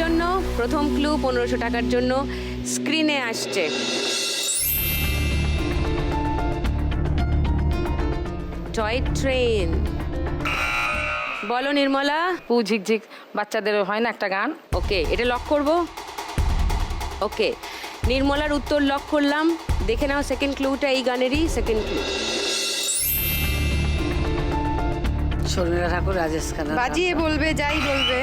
জন্য প্রথম ক্লু পনেরোশো টাকার জন্য স্ক্রিনে আসছে। টয় ট্রেন বলো নির্মলা। পু ঝিকঝিক বাচ্চাদের হয় না একটা গান? ওকে এটা লক করব? ওকে নির্মলার উত্তর লক করলাম। দেখে নাও সেকেন্ড ক্লুটা এই গানেরই সেকেন্ড ক্লু শর্মিলা ঠাকুর রাজেশ খান্না। বাজিয়ে বলবে যাই বলবে।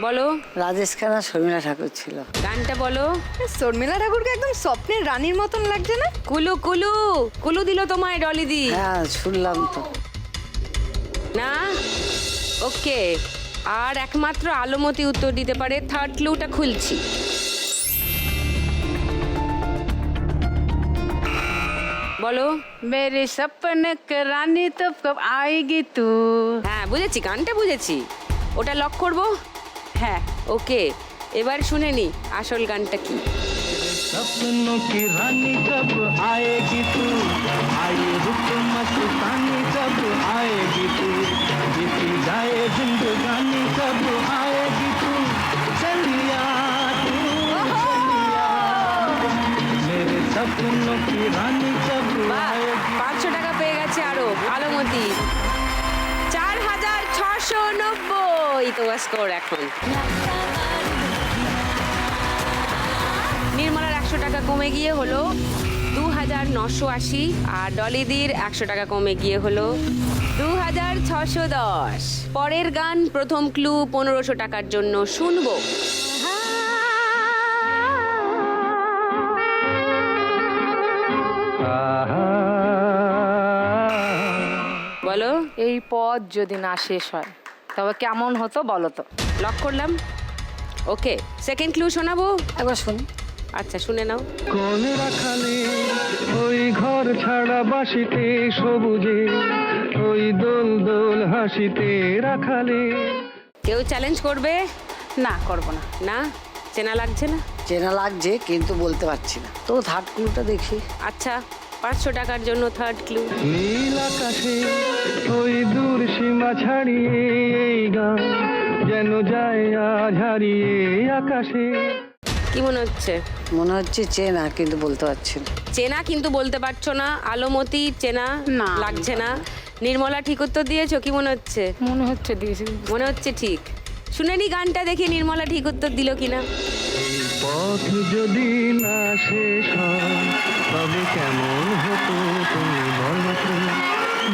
বলো। রাজেশ খান্না শর্মিলা ঠাকুর ছিল। গানটা বলো। শর্মিলা ঠাকুরকে একদম স্বপ্নের রানীর মতন লাগছে না? কুলু কুলু কুলু দিল তোমায় ডলি দি। হ্যাঁ শুনলাম তো। না? ওকে। আর একমাত্র আলোমতি উত্তর দিতে পারে থার্ড ক্লুটা খুলছি। বলো। মেরে সপন রানী তো কব আएगी তু। হ্যাঁ বুঝেছি গানটা বুঝেছি। ওটা লক করব? হ্যাঁ ওকে এবার শুনে নি আসল গানটা কি सपनों की रानी कब आएगी तू आई रुक मस्तानी कब आएगी तू बीती जाए जिंदगानी कब आएगी तू चलिया तू चलिया मेरे सपनों की रानी कब বাহ, आएगी পাঁচশো টাকা পেয়ে গেছে আরো আলোমতি চার হাজার ছশো নব্বই তোমার স্কোর এখন। নির্মলার একশো টাকা কমে গিয়ে হলো দু হাজার নশো আশি আর ডলিদির একশো টাকা কমে গিয়ে হলো দু হাজার ছশো দশ। পরের গান প্রথম ক্লু পনেরোশো টাকার জন্য শুনব। বলো। এই পথ যদি না শেষ হয় তবে কেমন হতো বলো তো। লক করলাম। ওকে সেকেন্ড ক্লু শোনাবো? একবার শুনি। আচ্ছা শুনে নাও। কোন রাখালে ওই ঘর ছাড়া বাসিতে সবুজে ওই দোল দোল হাসিতে রাখালে। কেউ চ্যালেঞ্জ করবে? না করব না। না? চেনা লাগছে না? চেনা লাগছে কিন্তু বলতে পারছি না। তো থার্ড ক্লুটা দেখি। আচ্ছা। পাঁচশো টাকার জন্য থার্ড ক্লু নীল আকাশে ওই দূর সীমা ছাড়িয়ে এই গান যেন যায় আজ হারিয়ে আকাশে। কি মনে হচ্ছে? মনে হচ্ছে চেনা কিন্তু বলতে পারছি না। চেনা কিন্তু বলতে পারছ না আলোমতি চেনা না। লাগছে না। নির্মলা ঠিক উত্তর দিয়েছ কি মনে হচ্ছে? মনে হচ্ছে দিয়েছি। মনে হচ্ছে ঠিক। শুনে নি গানটা দেখি নির্মলা ঠিক উত্তর দিল কিনা? পথ যদি না শেষ হয় তবে কেমন হতো তুমি বলো তো?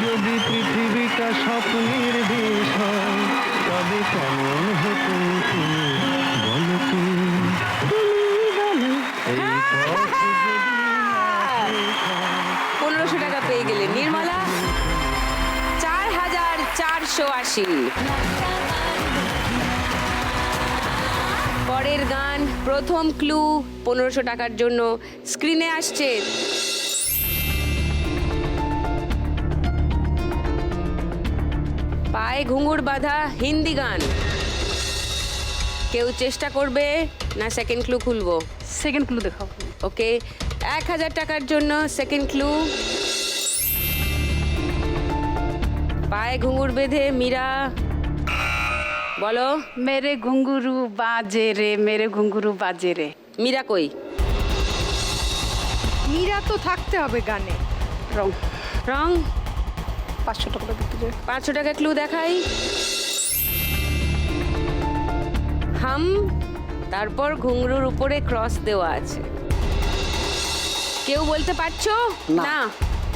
যদি পৃথিবীটা স্বপ্নের দেশ হয়, তবে কেমন হতো তুমি বলো পনেরোশো টাকা পেয়ে গেলে নির্মলা চার হাজার চারশো আশি। পরের গান প্রথম ক্লু পনেরোশো টাকার জন্য স্ক্রিনে আসছে। পায়ে ঘুঙুর বাঁধা হিন্দি গান। কেউ চেষ্টা করবে না সেকেন্ড ক্লু খুলবো? সেকেন্ড ক্লু দেখাও। ওকে এক হাজার টাকার জন্য সেকেন্ড ক্লু পায়ে ঘুঙুর বেঁধে মীরা বলো। মেরে ঘুঙ্গুরু বাজে রে মেরে ঘুঙ্গুরু বাজে রে। মীরা কই? মীরা তো থাকতে হবে গানে। রং। রং? পাঁচশো টাকা দিতে যাই পাঁচশো টাকা ক্লু দেখাই। হাম তারপর ঘুঙরুর উপরে ক্রস দেওয়া আছে। কেউ বলতে পারছ? না।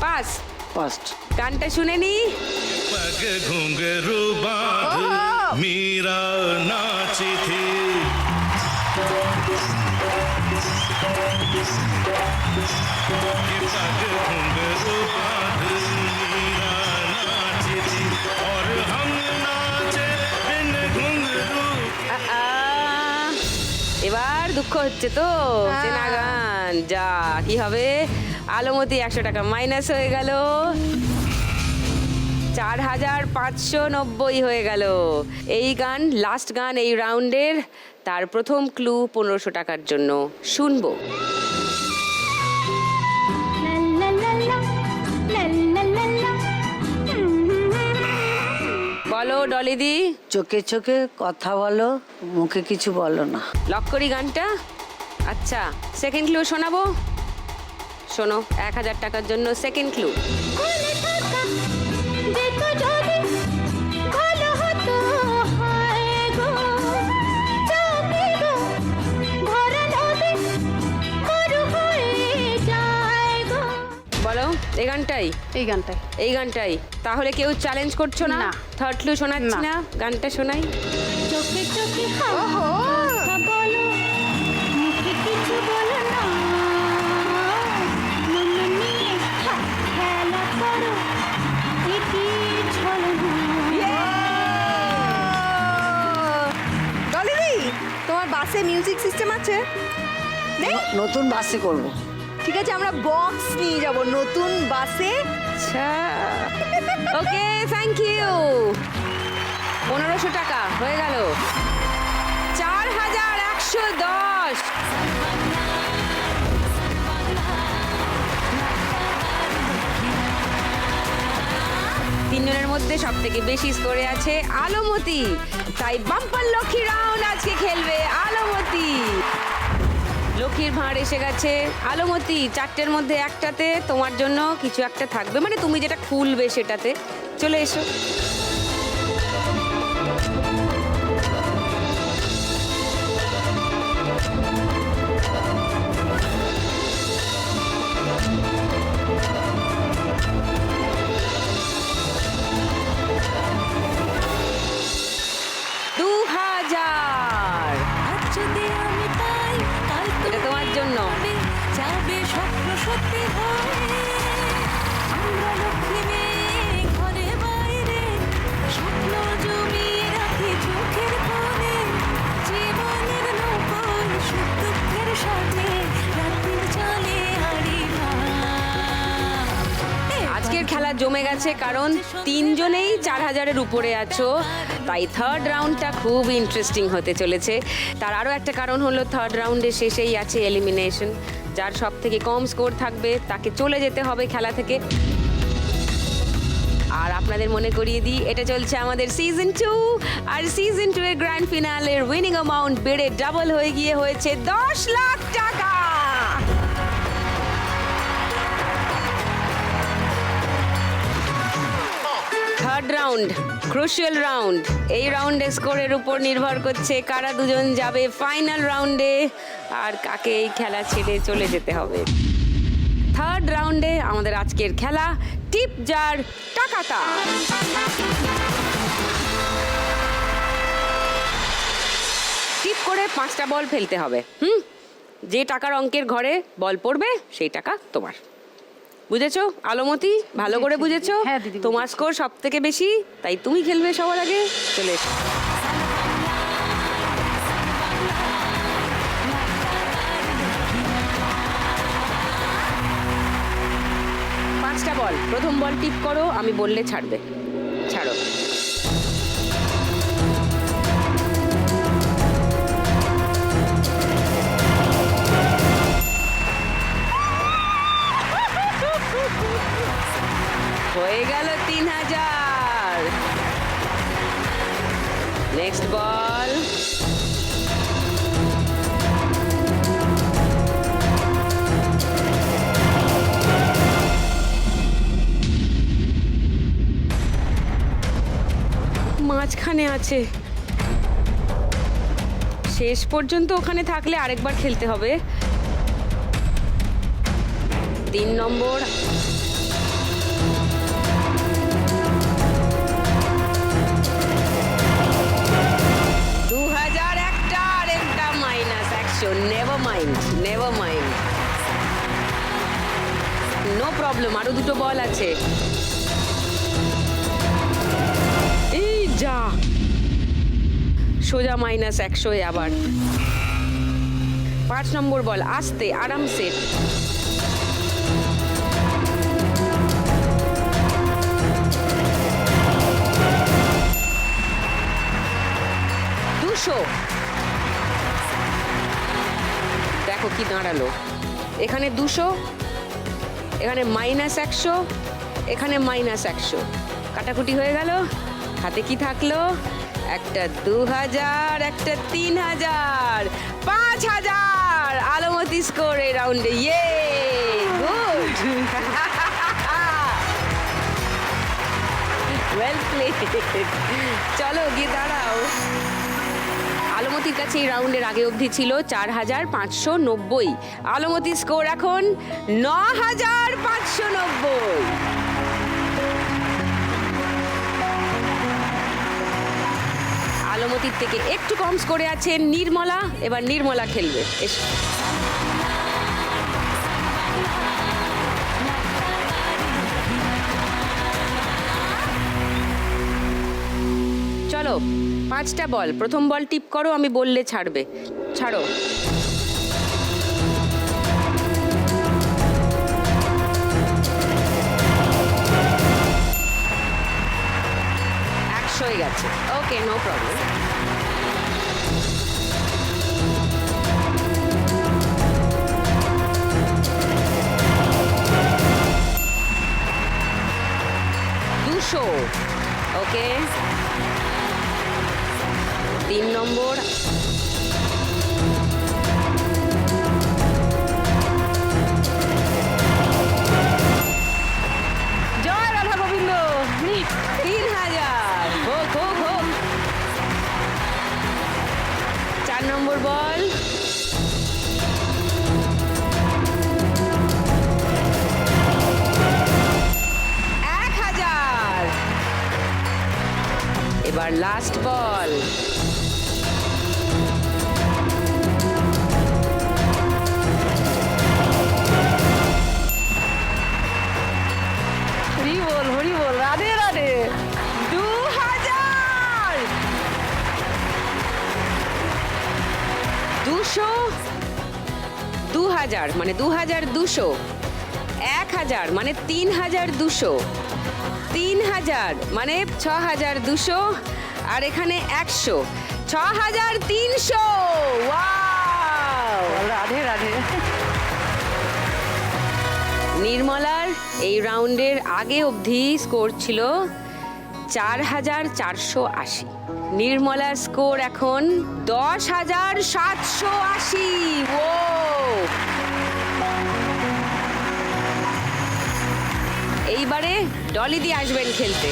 পাস ফার্স্ট গানটা শুনে নি? पग घुंघरू बांध मीरा नाची थी कि पग घुंघरू बांध मीरा नाची थी और हम नाचे बिन घुंघरू আ, এবার দুঃখ হচ্ছে তো হ্যাঁ। চেনা গান যা কি হবে আলোমতি একশো টাকা মাইনাস হয়ে গেল চার হাজার পাঁচশো নব্বই হয়ে গেল। এই গান লাস্ট গান এই রাউন্ডের তার প্রথম ক্লু পনেরোশো টাকার জন্য। শুনব. বলো ডলিদি চোখে চোখে কথা বলো মুখে কিছু বলো না। লক করি গানটা। আচ্ছা সেকেন্ড ক্লু শোনাবো? শোনো এক হাজার টাকার জন্য সেকেন্ড ক্লু গানটাই? এই গানটাই। এই গানটাই? তাহলে কেউ চ্যালেঞ্জ করছ না? না। থার্ড ক্লু শোনাচ্ছি না। গানটা শোনাই। চোখে চোখে বলো মুখে কিছু বলো না। নিয়ে খে- খেলা করো এটি তোমার বাসে মিউজিক সিস্টেম আছে? নতুন বাসে করব। ঠিক আছে আমরা বক্স নিয়ে যাব নতুন বাসে আচ্ছা। ওকে থ্যাংক ইউ পনেরোশো টাকা হয়ে গেল। চার হাজার একশো দশ। তিনজনের মধ্যে সব থেকে বেশি স্কোরে আছে আলোমতি। তাই বাম্পার লক্ষ্মী রাউন্ড আজকে খেলবে আলোমতি। লক্ষ্মীর ভাঁড় এসে গেছে। আলোমতি, চারটের মধ্যে একটাতে, তোমার জন্য কিছু একটা থাকবে। মানে তুমি যেটা খুলবে সেটাতে। চলে এসো। কারণ তিনজনেই চার হাজারের উপরে আছো। তাই থার্ড রাউন্ডটা খুব ইন্টারেস্টিং হতে চলেছে। তার আরও একটা কারণ হলো থার্ড রাউন্ডের শেষেই আছে এলিমিনেশন যার সব থেকে কম স্কোর থাকবে, তাকে চলে যেতে হবে খেলা থেকে। আর আপনাদের মনে করিয়ে দিই, এটা চলছে আমাদের সিজন টু আর সিজন টু এর গ্র্যান্ড ফিনালের উইনিং অ্যামাউন্ট বেড়ে ডাবল হয়ে গিয়ে হয়েছে দশ লাখ টাকা। থার্ড রাউন্ড ক্রুশিয়াল রাউন্ড এই রাউন্ডে স্কোরের উপর নির্ভর করছে কারা দুজন যাবে ফাইনাল রাউন্ডে আর কাকে এই খেলা ছেড়ে চলে যেতে হবে। থার্ড রাউন্ডে আমাদের আজকের খেলা টিপ জার টাকাটা। টিপ করে পাঁচটা বল ফেলতে হবে। হুম? যে টাকার অঙ্কের ঘরে বল পড়বে, সেই টাকা তোমার। বুঝেছ? আলোমতি ভালো করে বুঝেছ। হ্যাঁ। তোমার স্কোর সব থেকে বেশি তাই তুমি খেলবে সবার আগে? চলে এসো। পাঁচটা বল। প্রথম বল টিপ করো আমি বললে ছাড়বে। ছাড়ো। হয়ে গেল তিন হাজার নেক্সট বল মাঝখানে আছে। শেষ পর্যন্ত ওখানে থাকলে আরেকবার খেলতে হবে। তিন নম্বর। প্রবলেম আরও দুটো বল আছে। এই যা। সোজা মাইনাস একশো আবার। পাঁচ নম্বর বল আস্তে, আরামসে। দুশো। দেখো কি দাঁড়াল। এখানে দুশো এখানে মাইনাস একশো, এখানে মাইনাস একশো। কাটাকুটি হয়ে গেল। হাতে কি থাকল? একটা দু হাজার একটা তিন হাজার পাঁচ হাজার আলমতি স্কোর এই রাউন্ডে ইয়ে গুড ওয়েল প্লে চলো, গিয়ে দাঁড়াও। আলমতির কাছে এই রাউন্ডের আগে অবধি ছিল চার হাজার পাঁচশো নব্বই। আলমতি স্কোর এখন ন হাজার পাঁচশো নব্বই। আলমতির থেকে একটু কম স্কোরে আছেন নির্মলা, এবার নির্মলা খেলবে। চলো। পাঁচটা বল। প্রথম বল টিপ করো, আমি বললে ছাড়বে। ছাড়ো। একশো গেছে। ওকে নো প্রবলেম দুশো। ওকে তিন নম্বর। তিন হাজার। চার নম্বর বল। এক হাজার। এবার লাস্ট বল হরি বল রাধে রাধে। দু হাজার দুশো দু হাজার মানে দু হাজার দুশো এক হাজার মানে তিন হাজার দুশো তিন হাজার মানে ছ হাজার দুশো, আর এখানে একশো ছ হাজার তিনশো রাধে রাধে। নির্মলার এই রাউন্ডের আগে অবধি স্কোর ছিল চার হাজার চারশো আশি। নির্মলার স্কোর এখন দশ হাজার সাতশো আশি। ও এইবারে ডলি দিয়ে আসবেন খেলতে।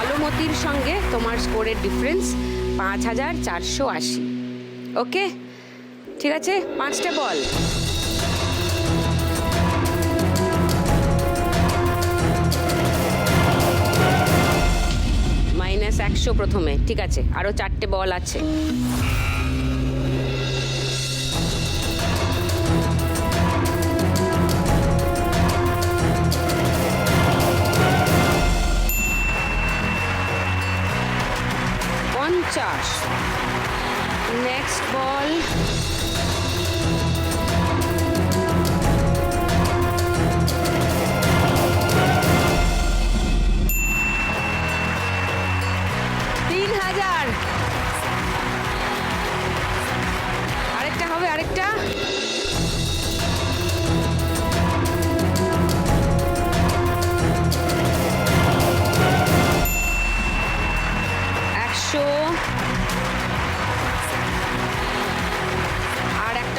আলোমতির সঙ্গে তোমার স্কোরের ডিফারেন্স পাঁচ হাজার চারশো আশি। ওকে, ঠিক আছে, পাঁচটা বল। মাইনাস একশো প্রথমে, ঠিক আছে আরও চারটে বল আছে।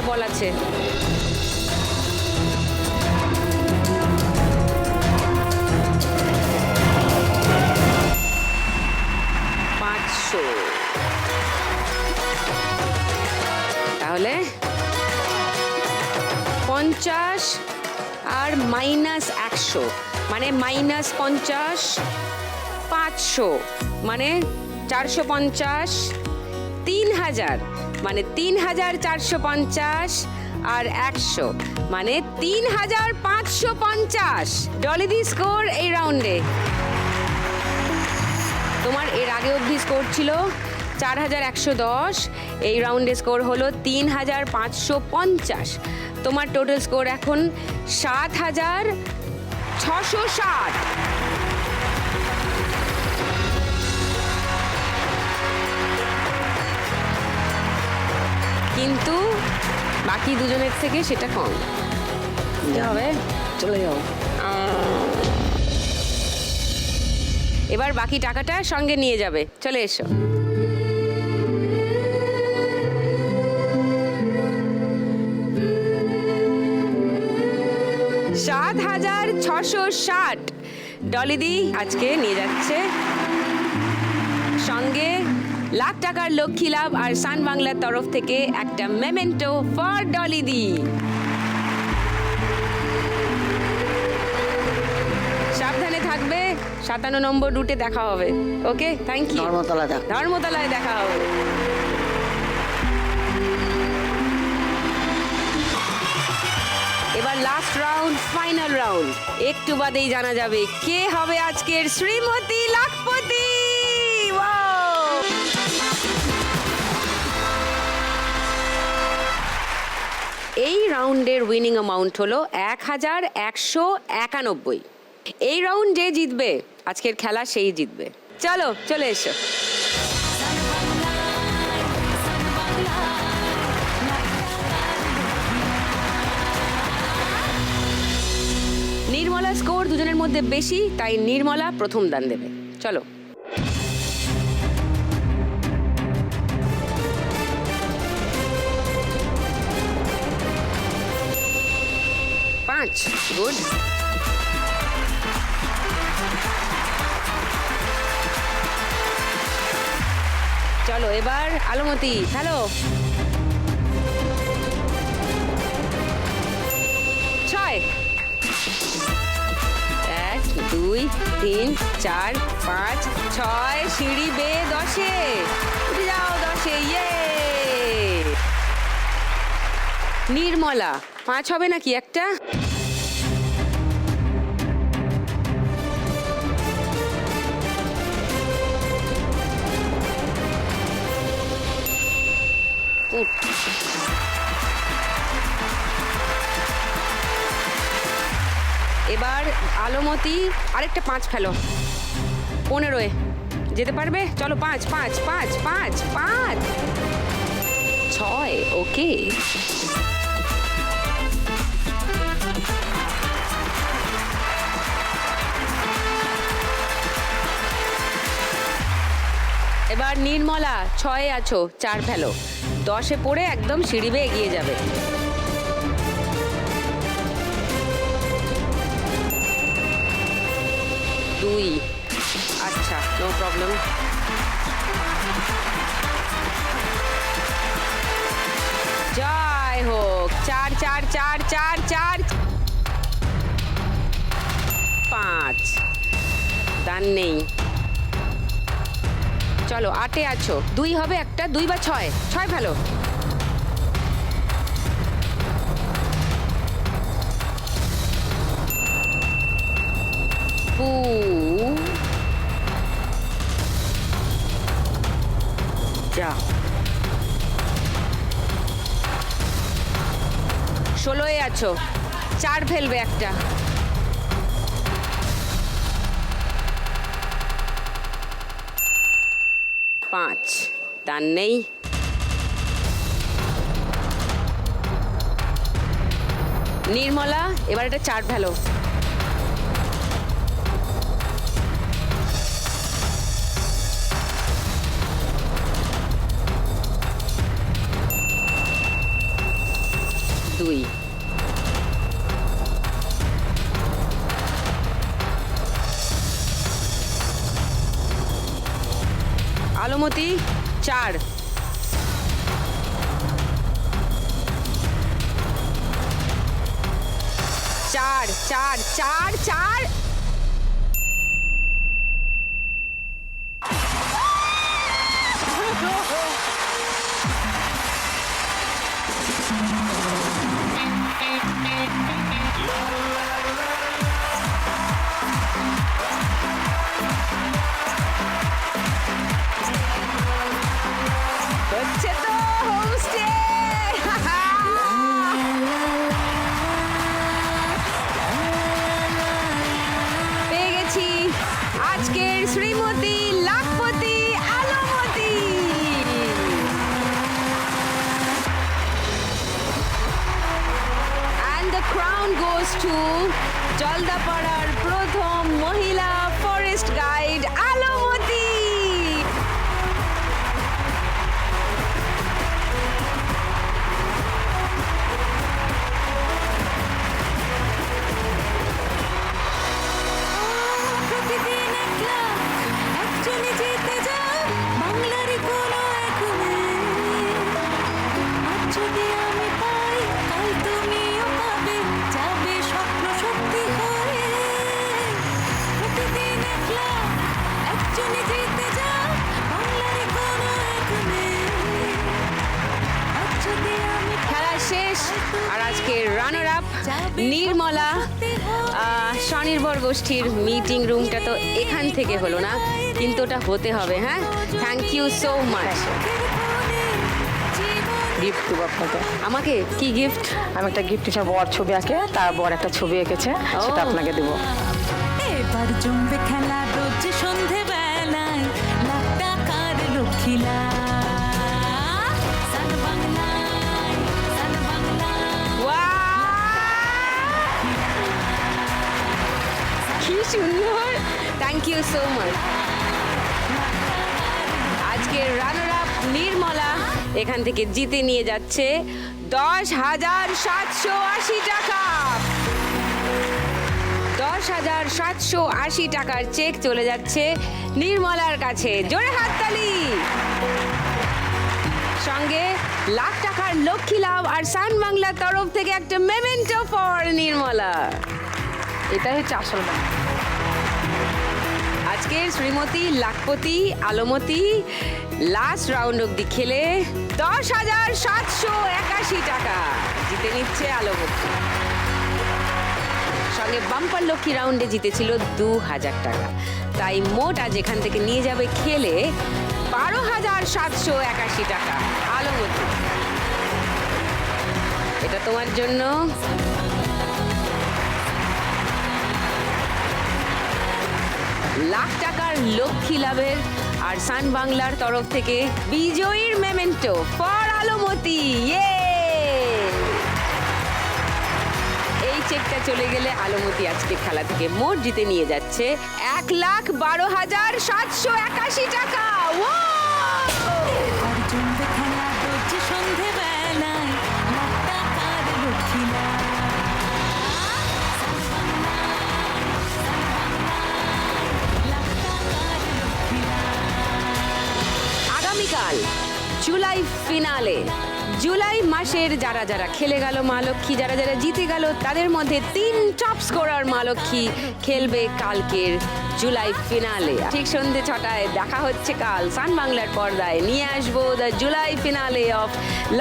বল আছে। পাঁচশো। তাহলে পঞ্চাশ আর মাইনাস একশো। মানে মাইনাস পঞ্চাশ, পাঁচশো। মানে চারশো পঞ্চাশ, তিন হাজার। মানে তিন হাজার চারশো পঞ্চাশ আর একশো মানে তিন হাজার পাঁচশো পঞ্চাশ। ডলিদি স্কোর এই রাউন্ডে তোমার এর আগে অবধি স্কোর ছিল চার হাজার একশো দশ, এই রাউন্ডে স্কোর হলো তিন হাজার পাঁচশো পঞ্চাশ। তোমার টোটাল স্কোর এখন সাত হাজার ছশো ষাট। কিন্তু বাকি দুজনের থেকে সেটা কম। হবে? চলে যাও। এবার বাকি টাকাটা সঙ্গে নিয়ে যাবে। চলে এসো। সাত হাজার ছশো ষাট। ডলিদি আজকে নিয়ে যাচ্ছে। সঙ্গে লাখ টাকার লক্ষ্মী লাভ আর সান বাংলার তরফ থেকে একটা মেমেন্টো ফর ডলিদি সাবধানে থাকবে সাতান্ন নম্বর রুটে দেখা হবে। ওকে থ্যাংক ইউ ধর্মতলা দেখ। ধর্মতলায় দেখা হবে। এবার লাস্ট রাউন্ড ফাইনাল রাউন্ড একটু বাদেই জানা যাবে কে হবে আজকের শ্রীমতী লাখপতি। এই রাউন্ডের উইনিং অ্যামাউন্ট হলো এক হাজার একশো একানব্বই। এই রাউন্ড যে জিতবে, আজকের খেলা সেই জিতবে। চলো, চলে এসো। নির্মলা স্কোর দুজনের মধ্যে বেশি, তাই নির্মলা প্রথম দান দেবে। চলো। পাঁচ গুড চলো, এবার আলমতি। হ্যালো ছয়। এক, দুই, তিন, চার, পাঁচ, ছয়, সিঁড়ি বে দশে। উঠে যাও দশে ইয়ে। নির্মলা, পাঁচ হবে নাকি একটা? উঠ। এবার আলোমতি আরেকটা পাঁচ ফেলো। পনেরোয়। যেতে পারবে? চলো পাঁচ পাঁচ পাঁচ পাঁচ পাঁচ। ছয়, ওকে। এবার নির্মলা, ছয়ে আছো, চার ফেলো। দশে পড়ে একদম সিঁড়ি এগিয়ে যাবে। দুই। আচ্ছা নো প্রবলেম জয় হোক, চার চার চার চার চার। পাঁচ। দান নেই। চলো, আটে আছো। দুই হবে একটা, দুই বা ছয়। ছয় ভালো পু। যা। ষোলোয় আছো। চার ফেলবে একটা। পাঁচ। দান নেই। নির্মলা এবার এটা চার ফেলো। দুই। আলমতি চার। চার চার চার চার। আজকের Shrimati Lakhpati Almati. And the crown round goes to জলদাপাড়ার প্রথম মহিলা ফরেস্ট গাইড নির্মলা স্বনির্ভর গোষ্ঠীর মিটিং রুমটা তো এখান থেকে হলো না কিন্তু ওটা হতে হবে হ্যাঁ? Thank you so much gift দেবো আপনাকে। আমাকে কি গিফট আমি একটা গিফট হিসাবে বর ছবি আঁকে তার বর একটা ছবি এঁকেছে সেটা আপনাকে দেবো। এবার জমবে খেলা রোজ সুন্দর। থ্যাংক ইউ সো মাচ আজকে রানার আপ নির্মলা এখান থেকে জিতে নিয়ে যাচ্ছে দশ হাজার সাতশো আশি টাকা। দশ হাজার সাতশো আশি টাকার চেক চলে যাচ্ছে নির্মলার কাছে। জোরে হাততালি। সঙ্গে লাখ টাকার লক্ষ্মী লাভ আর সান বাংলার তরফ থেকে একটা মেমেন্টো ফর নির্মলা। এটাই হচ্ছে আসল ব্যাপার আজকের শ্রীমতী, লাখপতি, আলমতি লাস্ট রাউন্ড অব্দি খেলে দশ হাজার সাতশো একাশি টাকা জিতে নিচ্ছে আলমতি। সঙ্গে বাম্পার লক্ষ্মী রাউন্ডে জিতেছিল দু হাজার টাকা। তাই মোট আজ এখান থেকে নিয়ে যাবে খেলে বারো হাজার সাতশো একাশি টাকা আলমতি। এটা তোমার জন্য লাখ টাকার লক্ষ্মী লাভের আর সান বাংলার তরফ থেকে বিজয়ীর মেমেন্টো ফর আলোমতি। ইয়ে এই চেকটা চলে গেলে আলমতি আজকে খেলা থেকে মোট জিতে নিয়ে যাচ্ছে এক লাখ বারো হাজার সাতশো একাশি টাকা। ফিনালে। জুলাই মাসের যারা যারা খেলে গেল মা লক্ষ্মী, যারা যারা জিতে গেল, তাদের মধ্যে তিন টপ স্কোরার মা লক্ষ্মী খেলবে কালকের জুলাই ফিনালে। ঠিক সন্ধে ছটায় দেখা হচ্ছে কাল সান বাংলার পর্দায়। নিয়ে আসব the July finale of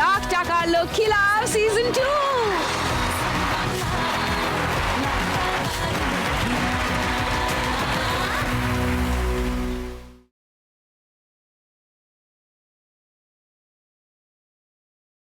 lakh টাকা লক্ষ্মী লাভ সিজন টু